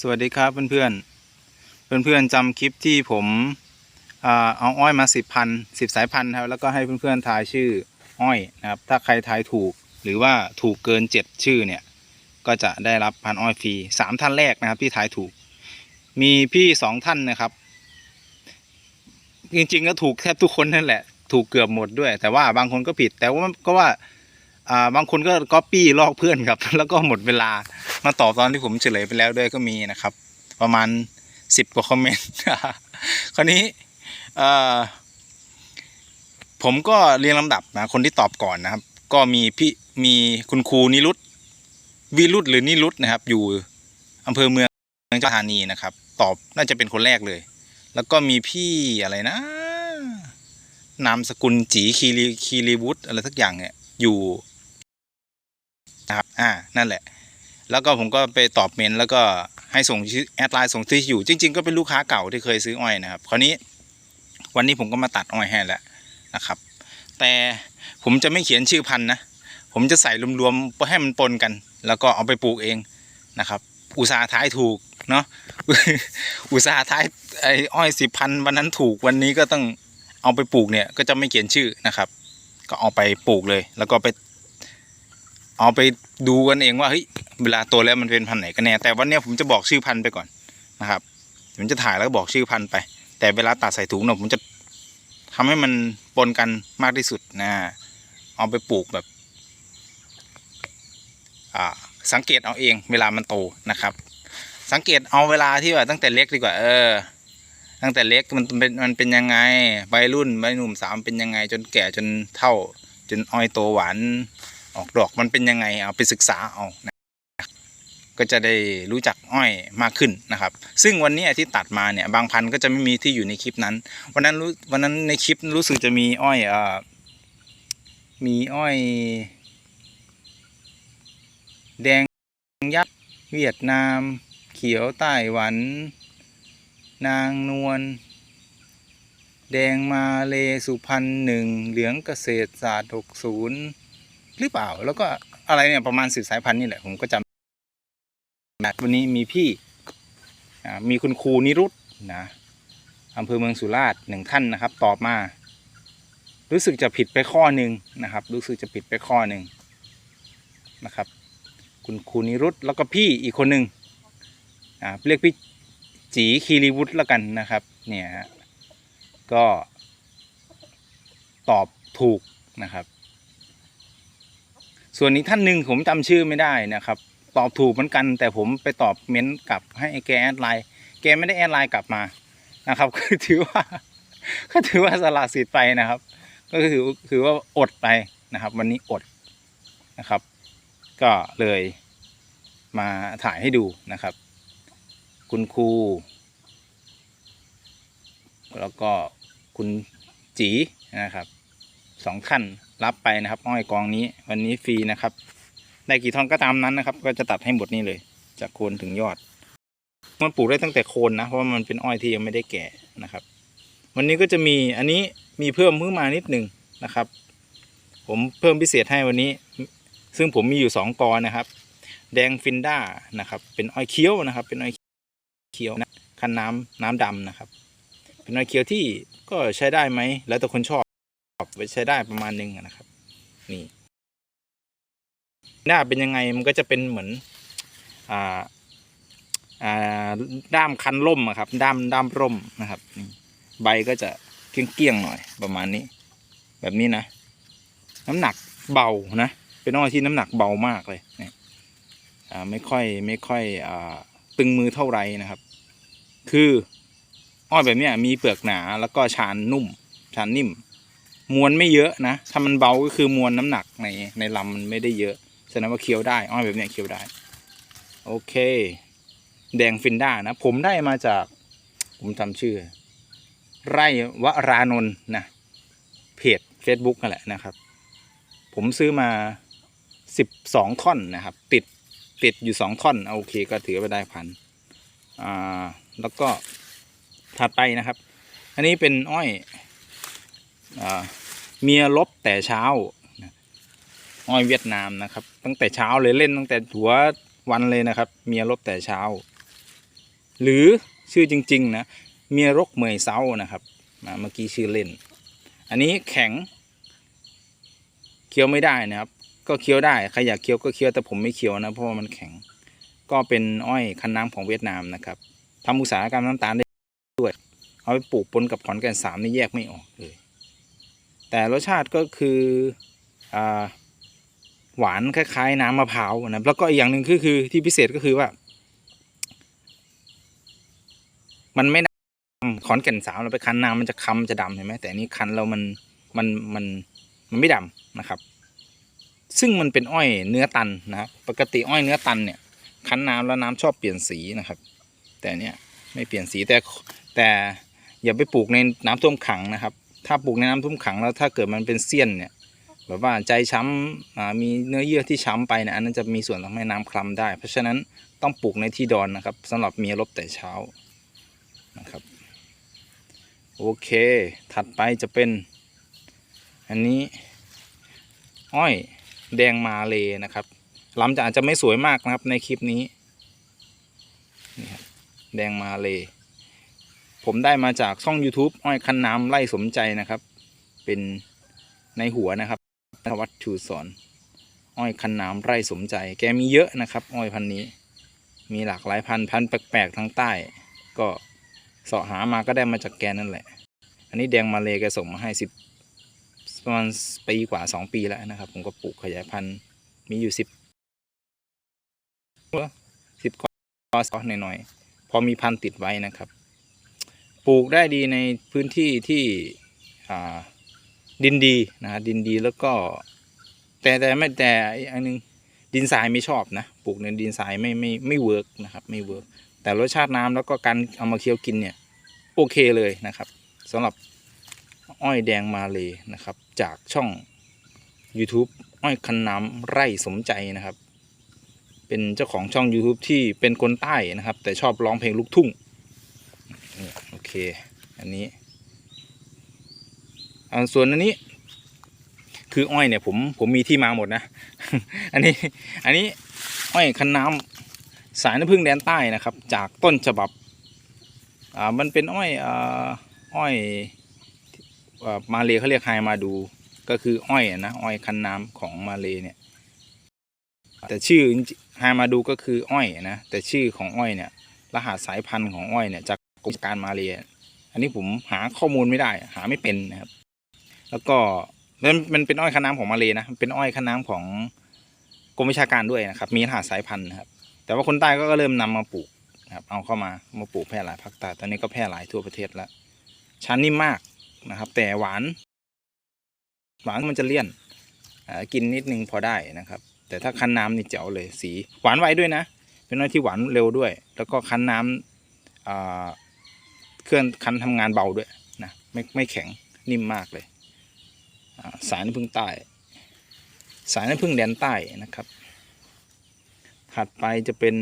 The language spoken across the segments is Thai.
สวัสดีครับเพื่อนๆ เพื่อนๆจำคลิปที่ผมอเอาอ้อยมาสิบพันสิบสายพันธุ์ครับแล้วก็ให้เพื่อนๆทายชื่ออ้อยนะครับ ถ้าใครทายถูกหรือว่าถูกเกินเจ็ดชื่อเนี่ย ก็จะได้รับพันอ้อยฟรีสามท่านแรกนะครับที่ทายถูก มีพี่สองท่านนะครับ จริงๆก็ถูกแทบทุกคนนั่นแหละ ถูกเกือบหมดด้วย แต่ว่าบางคนก็ผิด แต่ว่าก็ว่า อ่าบางคนก็ก๊อปปี้ลอกเพื่อนครับ แล้วก็หมดเวลามาตอบตอนที่ผมเฉลยไปแล้วด้วยก็มีนะครับ ประมาณสิบกว่าคอมเมนต์คราวนี้ผมก็เรียงลำดับนะคนที่ตอบก่อนนะครับ ก็มีพี่มีคุณครูนิรุตวิรุตหรือนิรุตนะครับ อยู่อำเภอเมืองจังหวัดธานีนะครับ ตอบน่าจะเป็นคนแรกเลย แล้วก็มีพี่อะไรนะ นามสกุลจีคีรีคีรีวุฒอะไรสักอย่างเนี่ยอยู่ นะครับอ่านั่นแหละ แล้วก็ผมก็ไปตอบเมนแล้วก็ให้ส่งชื่อแอดไลน์ส่งที่อยู่ จริง ๆ ก็เป็นลูกค้าเก่าที่เคยซื้ออ้อยนะครับคราวนี้วันนี้ผมก็มาตัดอ้อยให้แล้วนะครับ แต่ผมจะไม่เขียนชื่อพันธุ์นะผมจะใส่รวมๆเพื่อให้มันปนกัน แล้วก็เอาไปปลูกเองนะครับ อุตสาห์ท้ายถูกเนาะอุตสาห์ท้ายไอ้อ้อยสิบพันวันนั้นถูกวันนี้ก็ต้องเอาไปปลูกเนี่ยก็จะไม่เขียนชื่อนะครับ ก็เอาไปปลูกเลย แล้วก็ไป เอาไปดูกันเองว่าเฮ้ยเวลาโตแล้วมันเป็นพันธุ์ไหนกันแน่แต่วันนี้ผมจะบอกชื่อพันธุ์ไปก่อนนะครับผมจะถ่ายแล้วบอกชื่อพันธุ์ไป แต่เวลาตัดใส่ถุงเนี่ยผมจะทำให้มันปนกันมากที่สุดนะเอาไปปลูกแบบอ่าสังเกตเอาเองเวลามันโตนะครับ สังเกตเอาเวลาที่ว่าตั้งแต่เล็กดีกว่า เออ ตั้งแต่เล็กมันเป็นมันเป็นยังไงวัยรุ่นวัยหนุ่มสาวเป็นยังไงจนแก่จนเท่า จนอ้อยโตหวาน ออกดอกมันเป็นยังไงเอาไปศึกษาเอานะก็จะได้รู้จักอ้อยมากขึ้นนะครับ ซึ่งวันนี้ที่ตัดมาเนี่ยบางพันธุ์ก็จะไม่มีที่อยู่ในคลิปนั้น วันนั้นรู้วันนั้นในคลิปรู้สึกจะมีอ้อยเอ่อมีอ้อย แดงยักษ์เวียดนาม เขียวไต้หวัน นางนวลแดงมาเลสุพรรณหนึ่งเหลืองเกษตรศาสตร์หกศูนย์ หรือเปล่า แล้วก็อะไรเนี่ยประมาณสิบสายพันธุ์นี่แหละผมก็จำวันนี้มีพี่มีคุณครูนิรุตนะอำเภอเมืองสุราษฎร์หนึ่งท่านนะครับ ตอบมา รู้สึกจะผิดไปข้อหนึ่งนะครับ รู้สึกจะผิดไปข้อหนึ่งนะครับ คุณครูนิรุตแล้วก็พี่อีกคนหนึ่งเรียกพี่จีคีรีวุฒิแล้วกันนะครับ เนี่ยก็ตอบถูกนะครับ ส่วนอีกท่านหนึ่งผมจำชื่อไม่ได้นะครับ ตอบถูกเหมือนกัน แต่ผมไปตอบเม้นต์กลับให้แกแอดไลน์แกไม่ได้แอดไลน์กลับมานะครับก็ถือว่าก็ถือว่าสละสิทธิ์ไปนะครับ ก็คือคือว่าอดไปนะครับ วันนี้อดนะครับ ก็เลยมาถ่ายให้ดูนะครับ คุณครูแล้วก็คุณจีนะครับ สองท่านรับไปนะครับ อ้อยกองนี้วันนี้ฟรีนะครับ ได้กี่ท่อนก็ตามนั้นนะครับ ก็จะตัดให้หมดนี่เลย จากโคนถึงยอด มันปลูกได้ตั้งแต่โคนนะเพราะว่ามันเป็นอ้อยที่ยังไม่ได้แก่นะครับ วันนี้ก็จะมีอันนี้มีเพิ่มเพิ่มมานิดหนึ่งนะครับ ผมเพิ่มพิเศษให้วันนี้ ซึ่งผมมีอยู่สองกอนะครับ แดงฟินด้านะครับ เป็นอ้อยเคี้ยวนะครับ เป็นอ้อยเคี้ยวนะคันน้ำน้ำดำนะครับ เป็นอ้อยเคี้ยวที่ก็ใช้ได้ไหมแล้วแต่คนชอบ ไปใช้ได้ประมาณหนึงนะครับ นี่ หน้าเป็นยังไงมันก็จะเป็นเหมือน อ่า อ่า ด้ามคันร่มครับ ด้ามด้ามร่มนะครับนี่ใบก็จะเกี้ยงๆหน่อยประมาณนี้ แบบนี้นะ น้ำหนักเบานะ เป็นอ้อยที่น้ำหนักเบามากเลยเนี่ยอ่าไม่ค่อยไม่ค่อยอ่าตึงมือเท่าไหรนะครับ คืออ้อยแบบนี้มีเปลือกหนาแล้วก็ชานนุ่ม ชานนิ่ม มวลไม่เยอะนะ ถ้ามันเบาก็คือมวลน้ำหนักในในลำมันไม่ได้เยอะแสดงว่าเคี้ยวได้อ้อยแบบเนี้ยเคี้ยวได้ โอเค แดงฟินด้านะ ผมได้มาจาก ผมจำชื่อ ไร่วรานนท์นะ เพจ Facebook นั่นแหละนะครับ ผมซื้อมาสิบสองท่อนนะครับ ติดติดอยู่สองท่อนโอเค ก็ถือว่าได้พันอ่าแล้วก็ถัดไปนะครับ อันนี้เป็นอ้อย เมียลบแต่เช้าอ้อยเวียดนามนะครับ ตั้งแต่เช้าเลยเล่นตั้งแต่หัววันเลยนะครับ เมียลบแต่เช้า หรือชื่อจริงๆนะเมียรกเมยเซานะครับเมื่อกี้ชื่อเล่น อันนี้แข็ง เคี้ยวไม่ได้นะครับ ก็เคี้ยวได้ใครอยากเคี้ยวก็เคี้ยวแต่ผมไม่เคี้ยวนะเพราะว่ามันแข็ง ก็เป็นอ้อยคันน้ำของเวียดนามนะครับทำอุตสาหกรรมน้ำตาลได้ด้วย เอาไปปลูกปนกับขอนแก่นสามนี่แยกไม่ออกเลย แต่รสชาติก็คืออ่าหวานคล้าย ๆ น้ำมะพร้าวนะแล้วก็อีกอย่างหนึ่งคือคือที่พิเศษก็คือว่า มันไม่ดำขอนแก่นสามเราไปคั้นน้ำมันจะคำจะดำเห็นไหมแต่นี้คั้นแล้วมันมันมันมันไม่ดำนะครับ ซึ่งมันเป็นอ้อยเนื้อตันนะครับปกติอ้อยเนื้อตันเนี่ย คั้นน้ำแล้วน้ำชอบเปลี่ยนสีนะครับ แต่เนี้ยไม่เปลี่ยนสีแต่แต่อย่าไปปลูกในน้ำท่วมขังนะครับ ถ้าปลูกในน้ำท่วมขังแล้วถ้าเกิดมันเป็นเสี้ยนเนี่ยแบบว่าใจช้ำมีเนื้อเยื่อที่ช้ำไปเนี่ยอันนั้นจะมีส่วนทำให้น้ำคล้ำได้ เพราะฉะนั้นต้องปลูกในที่ดอนนะครับสำหรับเมียรบแต่เช้านะครับโอเค ถัดไปจะเป็น อันนี้ อ้อยแดงมาเลยนะครับลำจะอาจจะไม่สวยมากนะครับในคลิปนี้นี่ครับแดงมาเลย ผมได้มาจากช่อง YouTube อ้อยคันน้ำไล่สมใจนะครับ เป็นในหัวนะครับนวัดชูสอน อ้อยคันน้ำไร่สมใจ แกมีเยอะนะครับ อ้อยพันนี้ มีหลากหลายพันพันแปลกๆทางใต้ ก็เสาะหามาก็ได้มาจากแกนั่นแหละ อันนี้แดงมาเลยแกส่งมาให้สิบประมาณปีกว่าสองปีแล้วนะครับ ผมก็ปลูกขยายพันธุ์มีอยู่สิบสิบกว่าซอหน่อยๆพอมีพันธุ์ติดไว้นะครับ ปลูกได้ดีในพื้นที่ที่ดินดีนะดินดีแล้วก็ แต่แต่ไม่แต่อีกอันนึงดินทรายไม่ชอบนะปลูกในดินทรายไม่ไม่ไม่เวิร์กนะครับไม่เวิร์กแต่รสชาติน้ำแล้วก็การเอามาเคี้ยวกินเนี่ยโอเคเลยนะครับสำหรับอ้อยแดงมาเลยนะครับ จากช่อง YouTube อ้อยคันน้ำไร่สมใจนะครับ เป็นเจ้าของช่อง YouTube ที่เป็นคนใต้นะครับ แต่ชอบร้องเพลงลูกทุ่ง เค อันนี้อ่าส่วนอันนี้ คืออ้อยเนี่ย ผมผมมีที่มาหมดนะ อันนี้ อันนี้อ้อยคันน้ำสายน้ำผึ้งแดนใต้นะครับ จากต้นฉบับอ่ามันเป็นอ้อยอ่าอ้อยอ่ามาเลเขาเรียกไฮมาดู ก็คืออ้อยนะอ้อยคันน้ำของมาเลเนี่ย แต่ชื่อไฮมาดูก็คืออ้อยนะแต่ชื่อของอ้อยเนี่ยรหัสสายพันธุ์ของอ้อยเนี่ยจาก กรมการมาเลียอันนี้ผมหาข้อมูลไม่ได้ หาไม่เป็นนะครับ แล้วก็มันมันเป็นอ้อยคันน้ำของมาเลนะมันเป็นอ้อยคันน้ำของกรมวิชาการด้วยนะครับ มีรหัสสายพันธุ์นะครับ แต่ว่าคนใต้ก็เริ่มนำมาปลูกนะครับ เอาเข้ามามาปลูกแพร่หลายภาคใต้ตอนนี้ก็แพร่หลายทั่วประเทศแล้วชั้นนิ่มมากนะครับ แต่หวาน หวานมันจะเลี่ยนอ่ากินนิดนึงพอได้นะครับ แต่ถ้าคั้นน้ำนี่เจ๋วเลยสีหวานไวด้วยนะ เป็นน้อยที่หวานเร็วด้วย แล้วก็คั้นน้ำอ่า เครื่องคันทำงานเบาด้วยนะไม่ไม่แข็งนิ่มมากเลยสายน้ำผึ้งใต้ สายน้ำผึ้งแดนใต้นะครับ ถัดไปจะเป็น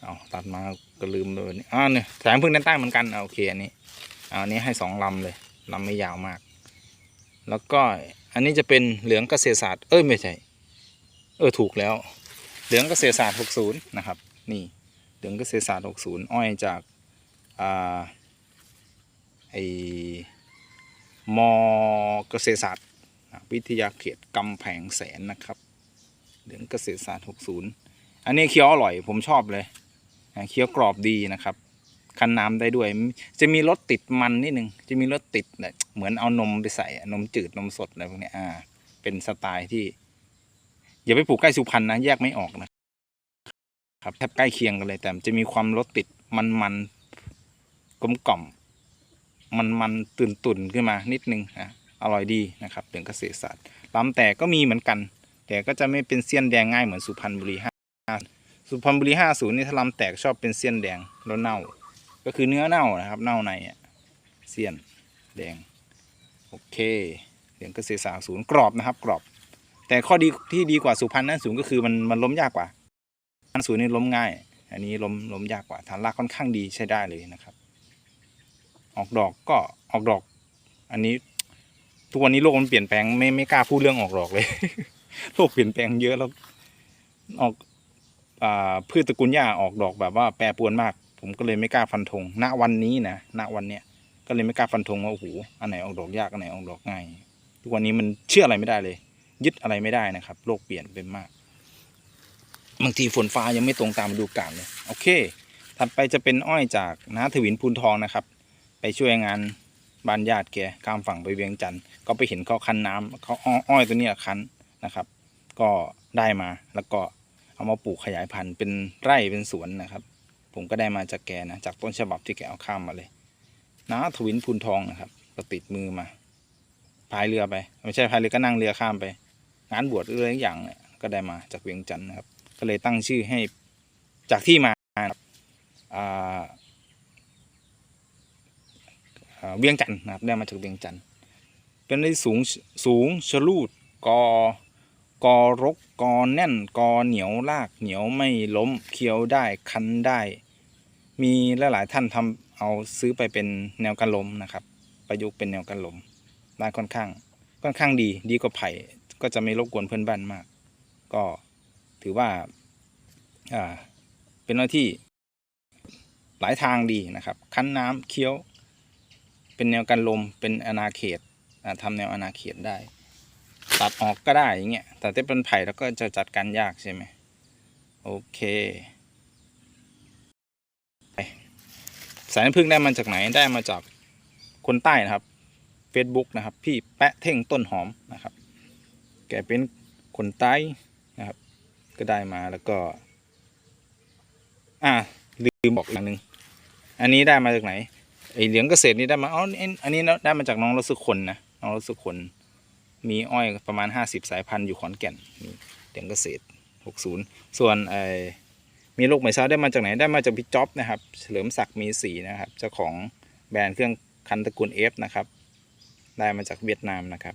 เอาตัดมาก็ลืมเลยนี่อ่าเนี่ยสายน้ำผึ้งแดนใต้เหมือนกันโอเคอันนี้อันนี้ให้สองลำเลยลำไม่ยาวมาก แล้วก็อันนี้จะเป็นเหลืองเกษตรศาสตร์เอ้ยไม่ใช่เออถูกแล้ว เหลืองเกษตรศาสตร์ 60 นะครับ นี่เหลืองเกษตรศาสตร์ 60 อ้อยจาก ไอมอเกษตรศาสตร์วิทยาเขตกำแพงแสนนะครับเหลืองเกษตรศาสตร์ 60 อันนี้เคี้ยวอร่อยผมชอบเลยเคี้ยวกรอบดีนะครับ คันน้ำได้ด้วย จะมีรสติดมันนิดนึง จะมีรสติดเหมือนเอานมไปใส่นมจืดนมสดอะไรพวกนี้อ่า เป็นสไตล์ที่ อย่าไปปลูกใกล้สุพรรณนะแยกไม่ออกนะครับแทบใกล้เคียงกันเลย แต่จะมีความรสติดมันมัน กลมกล่อม มันมันตื่นตุ่นขึ้นมานิดนึงนะอร่อยดีนะครับเรื่องเกษตรศาสตร์ลำแต่ก็มีเหมือนกัน แต่ก็จะไม่เป็นเสี้ยนแดงง่ายเหมือนสุพรรณบุรีห้าสุพรรณบุรีห้าศูนย์นี่ถ้าลำแตกชอบเป็นเสี้ยนแดงแล้วเน่า ก็คือเนื้อเน่านะครับ เน่าในอะเสี้ยนแดงโอเคเรื่องเกษตรศาสตร์ศูนย์กรอบนะครับ กรอบ แต่ข้อดีที่ดีกว่าสุพรรณนั่นสูงก็คือมันมันล้มยากกว่าอันสูนย์นี่ล้มง่าย อันนี้ล้มล้มยากกว่าฐานรากค่อนข้างดีใช้ได้เลยนะครับ ออกดอกก็ออกดอก อันนี้ ทุกวันนี้โลกมันเปลี่ยนแปลงไม่ไม่กล้าพูดเรื่องออกดอกเลย โลกเปลี่ยนแปลงเยอะแล้วออกอ่าพืชตระกูลหญ้าออกดอกแบบว่าแปรปรวนมาก ผมก็เลยไม่กล้าฟันธงณวันนี้นะณวันเนี้ยก็เลยไม่กล้าฟันธงว่าโอ้โหอันไหนออกดอกยากอันไหนออกดอกง่ายทุกวันนี้มันเชื่ออะไรไม่ได้เลย ยึดอะไรไม่ได้นะครับ โลกเปลี่ยนไปมากบางทีฝนฟ้ายังไม่ตรงตามฤดูกาลเลยโอเค ถัดไปจะเป็นอ้อยจากน้าถวินพูนทองนะครับ ไปช่วยงานบ้านญาติแกข้ามฝั่งไปเวียงจันทร์ก็ไปเห็นเขาคั้นน้ำเขาอ้อยตัวนี้คั้นนะครับ ก็ได้มาแล้วก็เอามาปลูกขยายพันธุ์เป็นไร่เป็นสวนนะครับ ผมก็ได้มาจากแกนะจากต้นฉบับที่แกเอาข้ามมาเลยน้าถวินพูนทองนะครับ ก็ติดมือมาพายเรือไป ไม่ใช่พายเรือก็นั่งเรือข้ามไป งานบวชเรื่ออย่างเนี่ยก็ได้มาจากเวียงจันทร์นะครับ ก็เลยตั้งชื่อให้จากที่มาครับอ่าอ่า เวียงจันทร์นะครับได้มาจากเวียงจันทร์เป็นได้สูงสูงชลูดกอกอรกกอแน่นกอเหนียวลากเหนียวไม่ล้มเคี้ยวได้คันได้ มีหลายๆท่านทำเอาซื้อไปเป็นแนวกันลมนะครับ ประยุกต์เป็นแนวกันลมได้ค่อนข้าง ค่อนข้างดีดีกว่าไผ่ก็จะไม่รบกวนเพื่อนบ้านมาก ก็ถือว่าอ่าเป็นหน้าที่หลายทางดีนะครับ คั้นน้ำเคี้ยว เป็นแนวกันลมเป็นอนาเขตอ่าทำแนวอนาเขตได้ ตัดออกก็ได้อย่างเงี้ยแต่ถ้าเป็นไผ่แล้วก็จะจัดการยากใช่ไหมโอเคไปสายน้ำผึ้งได้มาจากไหนได้มาจากคนใต้นะครับ Facebook นะครับ พี่แปะเท่งต้นหอมนะครับ แกเป็นคนใต้นะครับ ก็ได้มาแล้วก็ อ่าลืมบอกอย่างหนึ่งอันนี้ได้มาจากไหน ไอเหลืองเกษตรนี่ได้มาอ๋ออันนี้ได้มาจากน้องรสุคนนะน้องรสุคนมีอ้อยประมาณห้าสิบสายพันธุ์อยู่ขอนแก่นนี่เหลืองเกษตรหกศูนย์ส่วนไอมีลูกไหมเช้าได้มาจากไหนได้มาจากพี่จ๊อบนะครับ เฉลิมศักดิ์มีสีนะครับเจ้าของแบรนด์เครื่องคันตระกูลเอฟนะครับ ได้มาจากเวียดนามนะครับ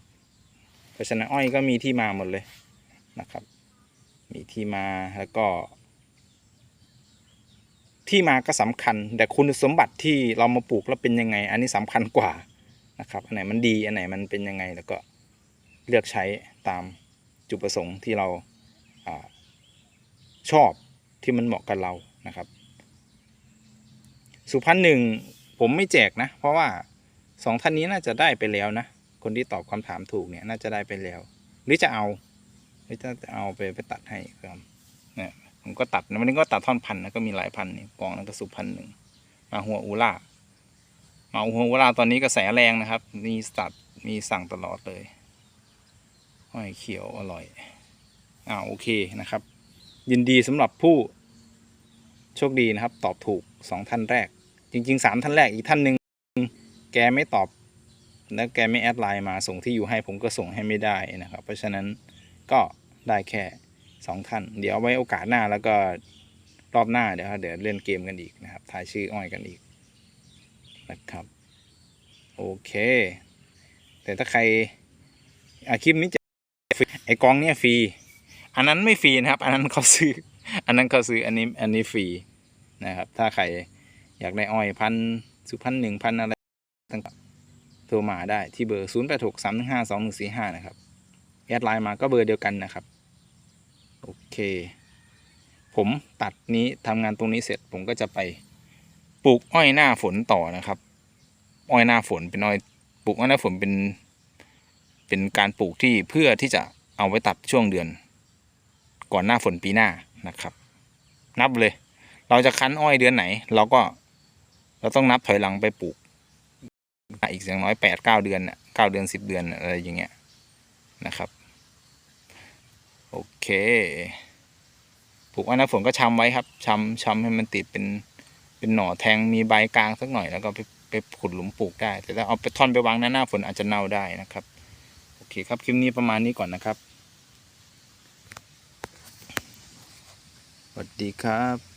เพราะฉะนั้นอ้อยก็มีที่มาหมดเลยนะครับ มีที่มาแล้วก็ ที่มาก็สำคัญ แต่คุณสมบัติที่เรามาปลูกแล้วเป็นยังไง อันนี้สำคัญกว่านะครับ อันไหนมันดี อันไหนมันเป็นยังไงแล้วก็เลือกใช้ตามจุดประสงค์ที่เราอาชอบที่มันเหมาะกับเรานะครับ สุพรรณหนึ่งผมไม่แจกนะ เพราะว่าสองท่านนี้น่าจะได้ไปแล้วนะ คนที่ตอบคำถามถูกเนี่ยน่าจะได้ไปแล้ว หรือจะเอาหรือจะเอาไปไปตัดให้ครับเนี่ย ผมก็ตัดนะวันนี้ก็ตัดท่อนพันธุ์นะก็มีหลายพันธุ์นี่กองนั้นก็สุพรรณหนึ่งมาหัวอูล่ามาหัวอูล่าตอนนี้กระแสแรงนะครับ มีตัดมีสั่งตลอดเลยห้อยเขียวอร่อยอ่าโอเคนะครับ ยินดีสำหรับผู้โชคดีนะครับ ตอบถูกสองท่านแรก จริงๆสามท่านแรกอีกท่านหนึ่งแกไม่ตอบแล้วแกไม่แอดไลน์มาส่งที่อยู่ให้ผมก็ส่งให้ไม่ได้นะครับ เพราะฉะนั้นก็ได้แค่ สองท่าน เดี๋ยวไว้โอกาสหน้าแล้วก็รอบหน้าเดี๋ยวเดี๋ยวเล่นเกมกันอีกนะครับทายชื่ออ้อยกันอีกนะครับโอเค แต่ถ้าใครอาคลิปนี้จะไอกองเนี่ยฟรีอันนั้นไม่ฟรีนะครับ อันนั้นเขาซื้อ อันนั้นเขาซื้ออันนี้อันนี้ฟรีนะครับ ถ้าใครอยากได้อ้อยพันสุพันหนึ่งพันอะไรต่างๆโทรมาได้ที่เบอร์ 0 8 6 3 1 5 2 1 4 5 นะครับแอดไลน์มาก็เบอร์เดียวกันนะครับ โอเค ผมตัดนี้ทำงานตรงนี้เสร็จผมก็จะไปปลูกอ้อยหน้าฝนต่อนะครับ อ้อยหน้าฝนเป็นอ้อยปลูกอ้อยหน้าฝนเป็นเป็นการปลูกที่เพื่อที่จะเอาไว้ตัดช่วงเดือน ก่อนหน้าฝนปีหน้านะครับ นับเลย เราจะคั้นอ้อยเดือนไหน เราก็เราต้องนับถอยหลังไปปลูก อีกอย่างน้อยแปดเก้าเดือนนะเก้าเดือนสิบเดือนอะไรอย่างเงี้ยนะครับ โอเค ปลูกอันน้ำฝนก็ชำไว้ครับชำชำให้มันติดเป็นเป็นหน่อแทงมีใบกลางสักหน่อยแล้วก็ไปไปขุดหลุมปลูกได้ แต่ถ้าเอาไปท่อนไปวางหน้าหน้าฝนอาจจะเน่าได้นะครับ โอเคครับคลิปนี้ประมาณนี้ก่อนนะครับสวัสดีครับ